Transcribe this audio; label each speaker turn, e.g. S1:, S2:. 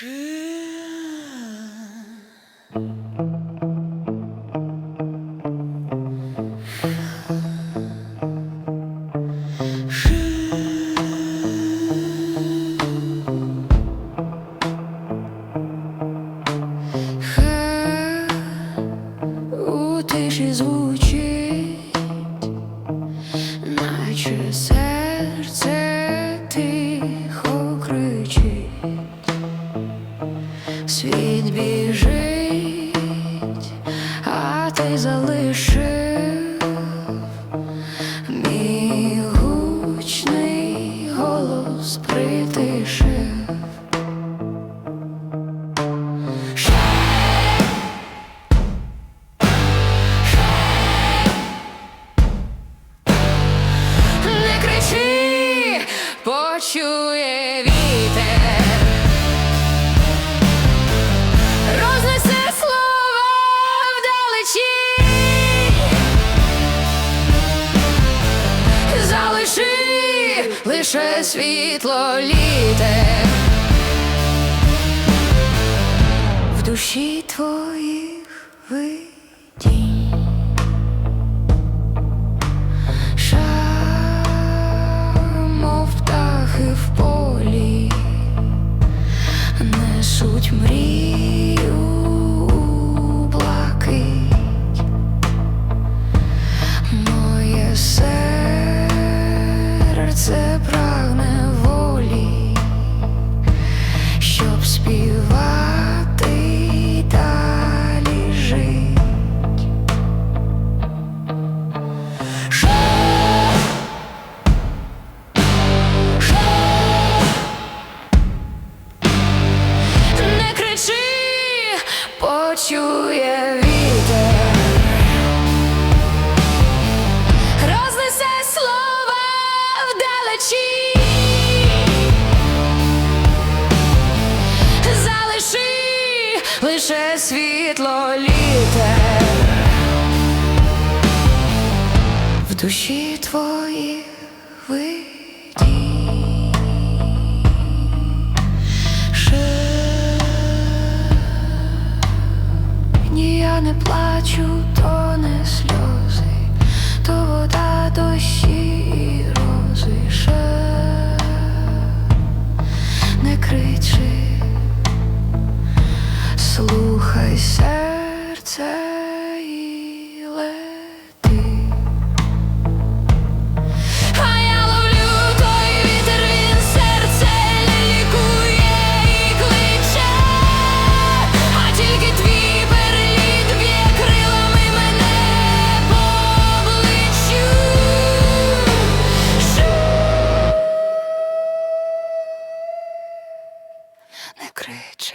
S1: Shoo. Чує вітер, рознесе слова вдалечі, залиши лише світло літе в душі твоїй. be are. лише світло літе в душі твої виді Ні, я не плачу то. rzeczy.